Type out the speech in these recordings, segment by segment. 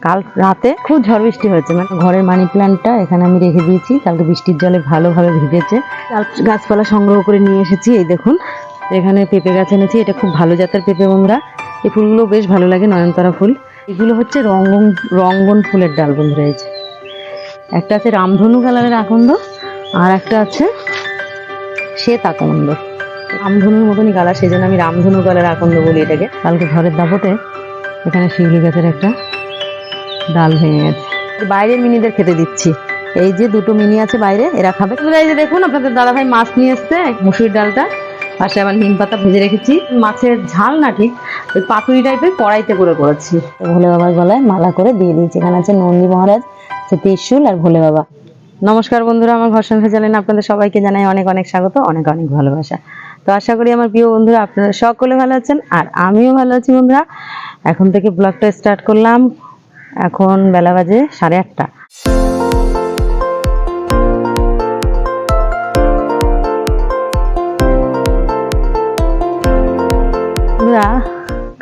কাল রাতে খুব ঝড় বৃষ্টি হয়েছে। মানে ঘরের মানি প্ল্যান্টটা এখানে আমি রেখে দিয়েছি। কালকে বৃষ্টির জলে ভালোভাবে ভিজেছে। গাছ- গাছপালা সংগ্রহ করে নিয়ে এসেছি, এই দেখুন। এখানে পেঁপে গাছ এনেছি, এটা খুব ভালো জাতের পেঁপে বন্ধুরা। এই ফুলগুলো বেশ ভালো লাগে, নয়নতারা ফুল। এগুলো হচ্ছে রঙ্গন রঙ্গন ফুলের ডাল বন্ধুরা, এই একটা আছে রামধনু কালারের আকন্দ, আর একটা আছে শ্বেত আকন্দ। রামধনুর মতনই কালার সেই জন্য আমি রামধনু কালার আকন্দ বলি এটাকে। কালকে ঘরের দাপটে এখানে শিউলি গাছের একটা ডাল ভেঙে গেছে। বাইরের মিনিদের খেতে দিচ্ছি। এই যে দুটো মিনি আছে বাইরে এরা খাবে। এই যে দেখুন আপনাদের দাদা ভাই মাছ নিয়ে এসছে মুসুরির ডালটা। পাশে আবার নিম পাতা ভেজে রেখেছি। মাছের ঝাল না ঠিক ওই পাতুরি টাইপের কড়াইতে করে করেছি। ভোলে বাবার গলায় মালা করে দিয়ে দিয়েছি। এখানে আছে নন্দী মহারাজ আছে ত্রিশুল আর ভোলে বাবা। নমস্কার বন্ধুরা আমার ঘর সংসার চ্যানেলে আপনাদের সবাইকে জানাই অনেক অনেক স্বাগত অনেক অনেক ভালোবাসা। তো আশা করি আমার প্রিয় বন্ধুরা আপনারা সকলে ভালো আছেন আর আমিও ভালো আছি বন্ধুরা। এখন থেকে ব্লগটা স্টার্ট করলাম। এখন বেলা বাজে সাড়ে আটটা।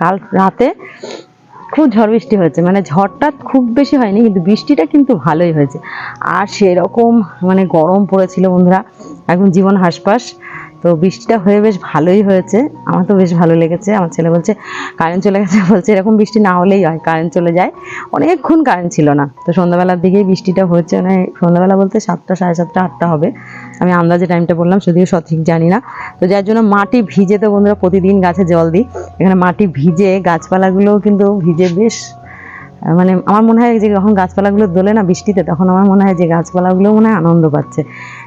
কাল রাতে খুব ঝড় বৃষ্টি হয়েছে। মানে ঝড়টা খুব বেশি হয়নি, কিন্তু বৃষ্টিটা কিন্তু ভালোই হয়েছে। আর সেরকম মানে গরম পড়েছিল বন্ধুরা এখন জীবন হাসপাস। তো বৃষ্টিটা হয়ে বেশ ভালোই হয়েছে। আমার তো বেশ ভালো লেগেছে। আমার ছেলে বলছে, কারেন্ট চলে গেছে। বলছে, এরকম বৃষ্টি না হলেই হয়। কারেন্ট চলে যায়। অনেকক্ষণ কারেন্ট ছিল না। তো সন্ধ্যাবেলার দিকেই বৃষ্টিটা হয়েছে। মানে সন্ধ্যাবেলা বলতে সাতটা, সাড়ে সাতটা, আটটা হবে। আমি আন্দাজে টাইমটা বললাম, যদিও সঠিক জানি না। তো যার জন্য মাটি ভিজে তো বন্ধুরা প্রতিদিন গাছে জল দিই। এখানে মাটি ভিজে গাছপালাগুলোও কিন্তু ভিজে বেশ মানে আমার মনে হয় যে যখন গাছপালাগুলো দোলে না বৃষ্টিতে, তখন আমার মনে হয় যে গাছপালাগুলো মনে হয় আনন্দ পাচ্ছে।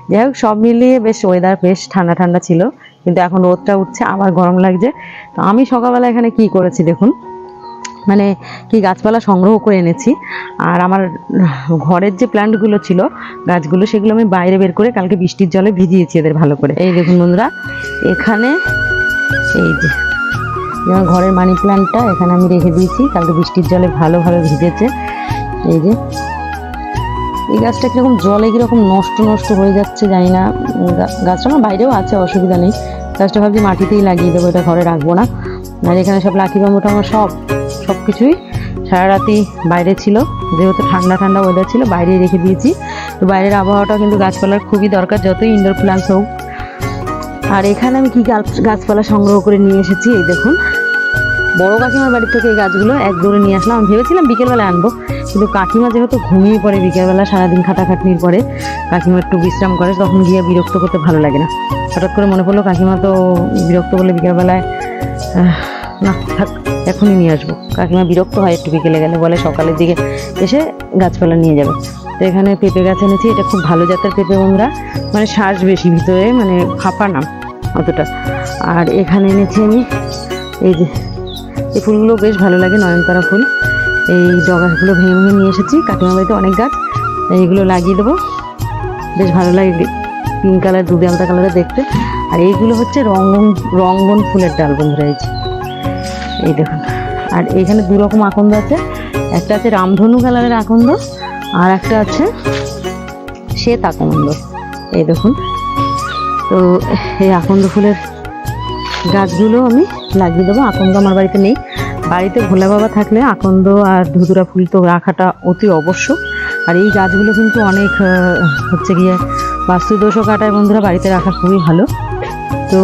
যাই হোক, সব মিলিয়ে বেশ ওয়েদার বেশ ঠান্ডা ঠান্ডা ছিল, কিন্তু এখন রোদটা উঠছে, আবার গরম লাগছে। তো আমি সকালবেলা এখানে কি করেছি দেখুন মানে কি গাছপালা সংগ্রহ করে এনেছি, আর আমার ঘরের যে প্ল্যান্টগুলো ছিল, গাছগুলো সেগুলো আমি বাইরে বের করে কালকে বৃষ্টির জলে ভিজিয়েছি এদের ভালো করে। এই দেখুন বন্ধুরা, এখানে এই যে যেমন ঘরের মানি প্ল্যান্টটা এখানে আমি রেখে দিয়েছি, কালকে বৃষ্টির জলে ভালোভাবে ভিজেছে। এই যে এই গাছটা কীরকম জলে কীরকম নষ্ট নষ্ট হয়ে যাচ্ছে জানি না। গাছটা আমার বাইরেও আছে, অসুবিধা নেই। গাছটা ভাবছি মাটিতেই লাগিয়ে দেবো, এটা ঘরে রাখব না। আর এখানে সব লাকি বাম্বুটা আমার সব সব কিছুই সারা রাতি বাইরে ছিল। যেহেতু ঠান্ডা ঠান্ডা ওয়েদার ছিল, বাইরেই রেখে দিয়েছি। তো বাইরের আবহাওয়াটা কিন্তু গাছপালার খুবই দরকার, যতই ইনডোর প্ল্যান্টস হোক। আর এখানে আমি কী গাছ, গাছপালা সংগ্রহ করে নিয়ে এসেছি, এই দেখুন। বড় কাকিমার বাড়ি থেকে এই গাছগুলো এক নিয়ে আসলাম। আমি ভেবেছিলাম বিকেলবেলা আনব। কিন্তু কাকিমা যেহেতু ঘুমিয়ে পড়ে বিকেলবেলা, সারাদিন খাটাখাটনির পরে, কাকিমা একটু বিশ্রাম করে, তখন গিয়ে বিরক্ত করতে ভালো লাগে না। হঠাৎ করে মনে পড়ল কাকিমা তো বিরক্ত করলে বিকেলবেলায় না, থাক, এখনই নিয়ে আসব। কাকিমা বিরক্ত হয়, একটু বিকেলে গেলে বলে, সকালের দিকে এসে গাছপালা নিয়ে যাবে। তো এখানে পেঁপে গাছ এনেছি, এটা খুব ভালো জাতের পেঁপে বন্ধুরা। মানে শ্বাস বেশি ভিতরে মানে ফাঁপা না অতটা। আর এখানে এনেছি আমি, এই যে, এই ফুলগুলো বেশ ভালো লাগে, নয়নতারা ফুল। এই ডগাগুলো ভেঙে ভেঙে নিয়ে এসেছি কাকিমা বাড়িতে অনেক গাছ এইগুলো লাগিয়ে দেবো। বেশ ভালো লাগে পিঙ্ক কালার দুধে আলতা কালারের দেখতে। আর এইগুলো হচ্ছে রঙ্গন রঙ্গন ফুলের ডাল বন্ধুরা, এই এই দেখুন, আর এখানে দু রকম আকন্দ আছে। একটা আছে রামধনু কালারের আকন্দ, আর একটা আছে শ্বেত আকন্দ। এই দেখুন, তো এই আকন্দ ফুলের গাছগুলো আমি লাগিয়ে দেবো, আকন্দ আমার বাড়িতে নেই। বাড়িতে ভোলা বাবা থাকলে আকন্দ আর ধুতুরা ফুল তো রাখাটা অতি অবশ্য আর এই গাছগুলো কিন্তু অনেক হচ্ছে গিয়ে বাস্তুদোষও কাটায় বন্ধুরা, বাড়িতে রাখা খুবই ভালো। তো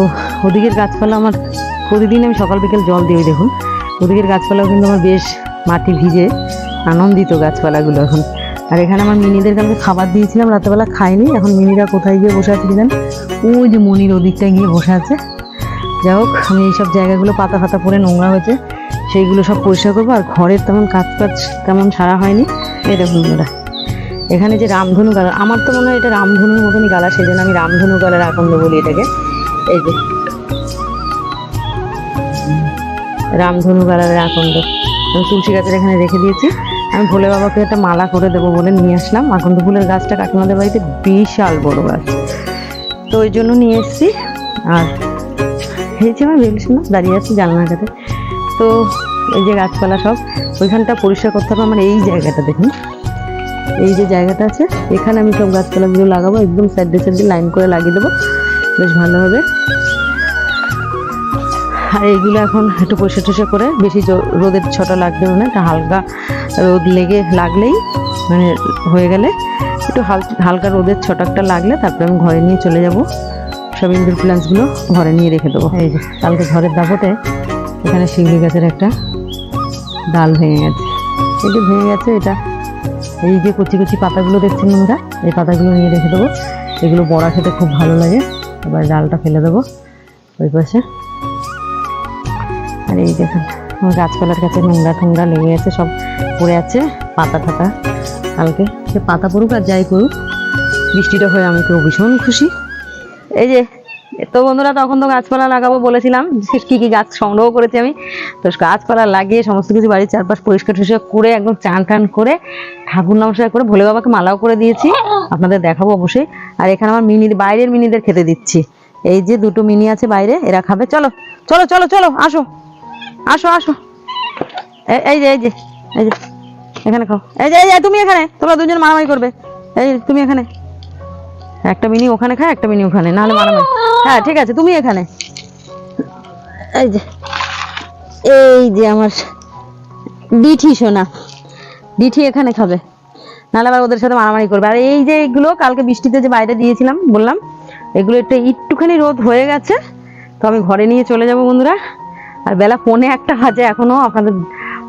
ওদিকের গাছপালা আমার প্রতিদিন আমি সকাল বিকেল জল দিই দেখুন। ওদিকের গাছপালাও কিন্তু আমার বেশ মাটি ভিজে, আনন্দিত গাছপালাগুলো এখন। আর এখানে আমার মিনিদের কালকে খাবার দিয়েছিলাম রাতেবেলা খাইনি। এখন মিনিরা কোথায় গিয়ে বসে আছে জানেন ওই যে মনির ওদিকটায় গিয়ে বসে আছে। যাই হোক, আমি এইসব জায়গাগুলো পাতা ফাতা পরে নোংরা হয়েছে। সেইগুলো সব পরিষ্কার করব আর ঘরের তেমন কাজ কাজ তেমন সারা হয়নি। এই দেখুন ওরা এখানে যে রামধনু কালার আমার তো মনে হয় এটা রামধনুর মতনই গালা, সেই জন্য আমি রামধনু গালার আকন্দ বলি এটাকে। এই যে, রামধনু কালারের আকন্দ। আমি তুলসী গাছের এখানে রেখে দিয়েছি। আমি ভোলে বাবাকে একটা মালা করে দেবো বলে নিয়ে আসলাম। আকন্দ ফুলের গাছটা কাকিমাদের বাড়িতে বিশাল বড় গাছ। তো ওই জন্য নিয়ে এসেছি। আর যে আমার বেলুস না দাঁড়িয়ে আছি জানলার কাছে। তো এই যে গাছপালা সব ওইখানটা পরিষ্কার করতে হবে আমার এই জায়গাটা দেখুন। এই যে জায়গাটা আছে এখানে আমি সব গাছপালাগুলো লাগাবো একদম সাইডে সাইডে লাইন করে লাগিয়ে দেবো। বেশ ভালো হবে। আর এইগুলো এখন একটু পরিষ্কার টরিষ্কার করে বেশি রোদের ছটা লাগবে না একটা হালকা রোদ লেগে লাগলেই মানে হয়ে গেলে একটু হাল- হালকা রোদের ছটাকটা লাগলে তারপরে আমি ঘরে নিয়ে চলে যাব। সব ইনডোর প্ল্যান্টসগুলো ঘরে নিয়ে রেখে দেবো। এই যে। কালকে ঘরের দাপটে এখানে শিউলি গাছের একটা ডাল ভেঙে গেছে। যে ভেঙে গেছে এটা। এই যে কচি কচি পাতাগুলো দেখছেন আমরা এই পাতাগুলো নিয়ে রেখে দেবো। এগুলো বড়া খেতে খুব ভালো লাগে। এবার ডালটা ফেলে দেবো ওই পাশে। আর এই দেখুন গাছপালার কাছে নোংরা টোংরা লেগে গেছে সব পড়ে আছে, পাতা টাতা কালকে। সে পাতা পড়ুক আর যাই করুক, বৃষ্টিটা হয়ে আমি তো ভীষণ খুশি। এই যে তো বন্ধুরা, তখন তো গাছপালা লাগাবো বলেছিলাম কি কি গাছ সংগ্রহ করেছি আমি। তো গাছপালা লাগিয়ে সমস্ত কিছু বাড়ির চারপাশ পরিষ্কার টরিষ্কার করে, একদম চান টান করে, ঠাকুর নমস্কার করে, ভোলে বাবাকে মালাও করে দিয়েছি। আপনাদের দেখাবো অবশ্যই। আর এখানে আমার মিনি, বাইরের মিনিদের খেতে দিচ্ছি। এই যে দুটো মিনি আছে বাইরে, এরা খাবে। চলো চলো চলো চলো, আসো আসো আসো। এই- যে, এই যে এই যে, এখানে খাও। এই যে, এই তুমি এখানে, তোমরা দুজন মারামারি করবে। এই তুমি এখানে। একটা মিনি ওখানে খায়, একটা মিনি ওখানে, নাহলে মারামারি হ্যাঁ ঠিক আছে, তুমি এখানে। এই যে এই যে আমার ডিঠি সোনা ডিঠি এখানে খাবে। নাহলে আবার ওদের সাথে মারামারি করবে। আর এই যে এগুলো, কালকে বৃষ্টিতে যে বাইরে দিয়েছিলাম, বললাম, এগুলো একটু একটুখানি রোদ হয়ে গেছে, তো আমি ঘরে নিয়ে চলে যাব বন্ধুরা। আর বেলা পৌনে একটা বাজে এখনও, আপনাদের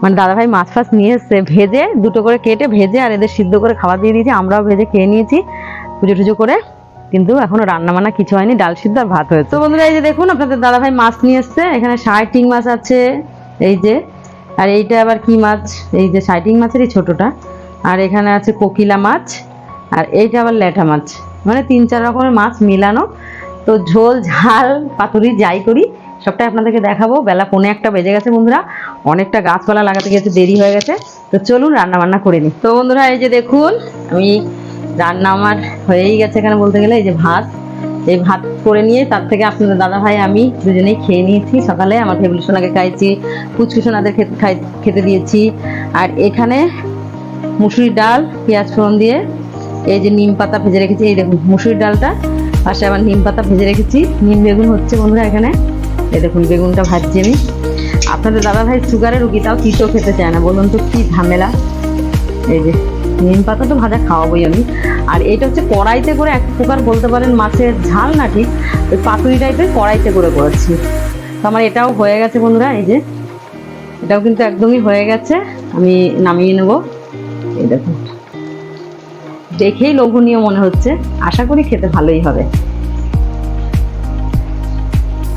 মানে দাদাভাই মাছ ফাছ নিয়ে এসছে, ভেজে, দুটো করে কেটে ভেজে, আর এদের সিদ্ধ করে খাবার দিয়ে দিয়েছি, আমরাও ভেজে খেয়ে নিয়েছি। পুজো টুজো করে, কিন্তু এখনও রান্না বান্না কিছু হয়নি, ডাল সিদ্ধ আর ভাত হয়েছে। তো বন্ধুরা, এই যে দেখুন, আপনাদের দাদাভাই মাছ নিয়ে এসছে। এখানে শার্টিং মাছ আছে, এই যে। আর এইটা আবার কি মাছ? এই যে শার্টিং মাছেরই ছোটোটা। আর এখানে আছে কোকিলা মাছ, আর এইটা আবার ল্যাটা মাছ। মানে তিন চার রকমের মাছ মিলানো। তো ঝোল, ঝাল, পাতুরি, যাই করি, সবটাই আপনাদেরকে দেখাবো। বেলা পৌনে একটা বেজে গেছে বন্ধুরা। অনেকটা গাছপালা লাগাতে গেছে, দেরি হয়ে গেছে। তো চলুন রান্না বান্না করে নিই। তো বন্ধুরা, এই যে দেখুন, আমি রান্না আমার হয়েই গেছে এখানে বলতে গেলে, এই যে ভাত। এই ভাত করে নিয়ে তার থেকে আপনাদের দাদা ভাই আমি দুজনেই খেয়ে নিয়েছি। সকালে আমার ফেবলি সোনাকে খাইছি পুচকু সোনাদের খেতে দিয়েছি। আর এখানে মুসুরির ডাল, পেঁয়াজ ফোড়ন দিয়ে এই যে নিম পাতা ভেজে রেখেছি। এই দেখুন, মুসুরির ডালটা, পাশে আবার নিম পাতা ভেজে রেখেছি। নিম বেগুন হচ্ছে বন্ধুরা এখানে। এই দেখুন, বেগুনটা ভাজছি আমি। আপনাদের দাদা ভাই সুগারের রুগী তাও তিতো খেতে চায় না, বলুন তো কি ঝামেলা? এই যে নিম পাতা তো ভাজা খাওয়াবোই আমি। আর এটা হচ্ছে কড়াইতে করে এক প্রকার বলতে পারেন মাছের ঝাল না ঠিক, ওই পাতুরি টাইপের কড়াইতে করে করেছি। তো আমার এটাও হয়ে গেছে বন্ধুরা, এই যে। এটাও কিন্তু একদমই হয়ে গেছে, আমি নামিয়ে নেব। এই দেখুন। দেখেই লোভনীয় মনে হচ্ছে, আশা করি খেতে ভালোই হবে।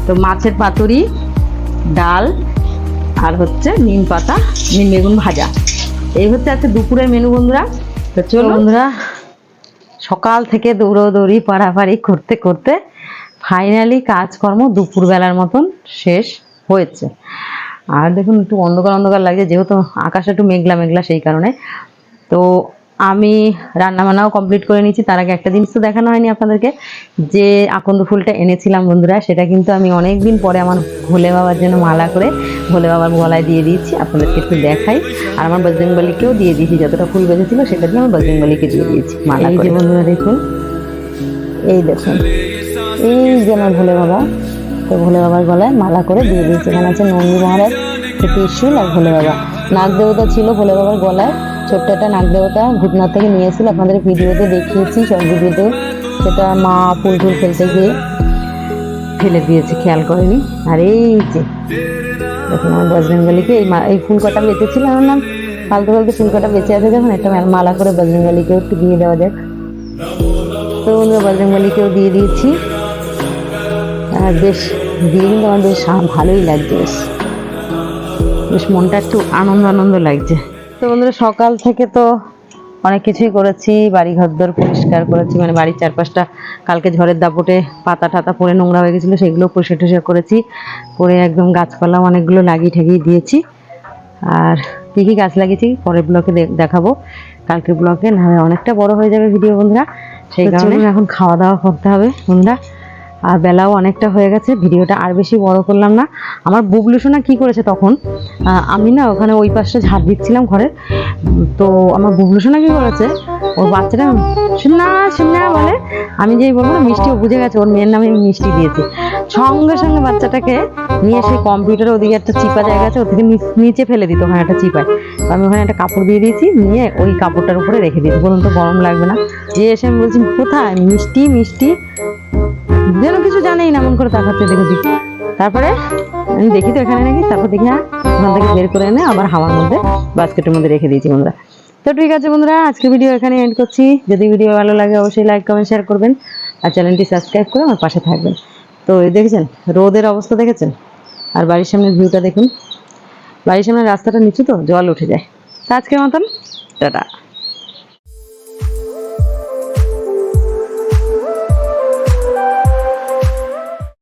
তো মাছের পাতুরি, ডাল, আর হচ্ছে নিম পাতা, নিম বেগুন ভাজা। এই হচ্ছে আজকে দুপুরের মেনু বন্ধুরা। তো চলো বন্ধুরা সকাল থেকে দৌড়োদৌড়ি পাড়াপাড়ি করতে করতে ফাইনালি কাজকর্ম দুপুরবেলার মতন শেষ হয়েছে। আর দেখুন একটু অন্ধকার অন্ধকার লাগছে যেহেতু আকাশ একটু মেঘলা মেঘলা সেই কারণে। তো আমি রান্না বান্নাও কমপ্লিট করে নিয়েছি। তার আগে একটা জিনিস তো দেখানো হয়নি আপনাদেরকে। যে আকন্দ ফুলটা এনেছিলাম বন্ধুরা সেটা কিন্তু আমি অনেক দিন পরে আমার ভোলে বাবার জন্য মালা করে ভোলে বাবার গলায় দিয়ে দিয়েছি। আপনাদেরকে একটু দেখাই। আর আমার বজরংবলীকেও দিয়ে দিয়েছি। যতটা ফুল বেঁধেছিল সেটা দিয়ে আমার বজরংবলীকে দিয়ে দিয়েছি মালা যে বন্ধুরা দেখুন। এই দেখুন। এই যে আমার ভোলে বাবা। তো ভোলে বাবার গলায় মালা করে দিয়ে দিয়েছি। এখানে আছে নন্দী মহারাজ ত্রিশূল আর ভোলে বাবা। নাগ দেবতা ছিল ভোলে বাবার গলায়। ছোট্ট একটা নাগ দেবতা ভূতনাথ থেকে নিয়ে এসেছিল। আপনাদের ভিডিওতে দেখিয়েছি শর্ট ভিডিওতে। সেটা মা ফুল টুল ফেলতে গিয়ে ফেলে দিয়েছে, খেয়াল করেনি। আর এই যে, দেখুন আমার বজরংবলীকে এই এই ফুল কটা বেঁচেছিল আমার নাম। ফালতু ফালতু ফুল কটা বেঁচে আছে যখন একটা মালা করে বজরংবলীকেও একটু দিয়ে দেওয়া যাক। তো বন্ধুরা বজরংবলীকেও দিয়ে দিয়েছি। আর বেশ, দিয়ে কিন্তু আমার বেশ ভালোই লাগছে, বেশ। বেশ মনটা একটু আনন্দ আনন্দ লাগছে। তো বন্ধুরা সকাল থেকে তো অনেক কিছুই করেছি বাড়ি ঘরদোর পরিষ্কার করেছি মানে বাড়ির চারপাশটা কালকে ঝড়ের দাপটে পাতা টাতা পড়ে নোংরা হয়ে গেছিল সেগুলো পরিষ্কার টরিষ্কার করেছি করে একদম গাছপালা অনেকগুলো লাগিয়ে ঠাগিয়ে দিয়েছি। আর কী কী গাছ লাগিয়েছি পরের ব্লকে দেখাবো কালকের ব্লকে না অনেকটা বড় হয়ে যাবে ভিডিও বন্ধুরা। সেই কারণে এখন খাওয়া দাওয়া করতে হবে বন্ধুরা। আর বেলাও অনেকটা হয়ে গেছে, ভিডিওটা আর বেশি বড় করলাম না। আমার বুবলু সোনা কি করেছে তখন? আমি না ওখানে ওই পাশে ঝাড় দিচ্ছিলাম ঘরে। তো আমার বুবলু সোনা কি করেছে? ওর বাচ্চাটা শুননা শুননা বলে। আমি যেই বলব না, মিষ্টি, ও বুঝে গেছে, ওর মেয়ের নামে মিষ্টি দিয়েছি। সঙ্গে সঙ্গে বাচ্চাটাকে নিয়ে সেই কম্পিউটারে ওদিকে একটা চিপা জায়গা আছে ওদিকে নিচে ফেলে দিত ওখানে একটা চিপায়। তো আমি ওখানে একটা কাপড় দিয়ে দিয়েছি, নিয়ে ওই কাপড়টার উপরে রেখে দিয়েছি। বলুন তো গরম লাগবে না। যে এসে আমি বলছি, কোথায়? মিষ্টি মিষ্টি? যেন কিছু জানেই না এমন করে তাকাচ্ছে দেখে দিক তারপরে আমি দেখি তো এখানে নাকি, তারপর দেখি হ্যাঁ ওখান থেকে বের করে এনে আবার হাওয়ার মধ্যে বাস্কেটের মধ্যে রেখে দিয়েছি বন্ধুরা। তো ঠিক আছে বন্ধুরা আজকে ভিডিও এখানে এন্ড করছি। যদি ভিডিও ভালো লাগে অবশ্যই লাইক কমেন্ট শেয়ার করবেন আর চ্যানেলটি সাবস্ক্রাইব করে আমার পাশে থাকবেন। তো দেখেছেন, রোদের অবস্থা দেখেছেন? আর বাড়ির সামনে ভিউটা দেখুন। বাড়ির সামনে রাস্তাটা নিচু তো, জল উঠে যায়। তা আজকের মতন, টাটা।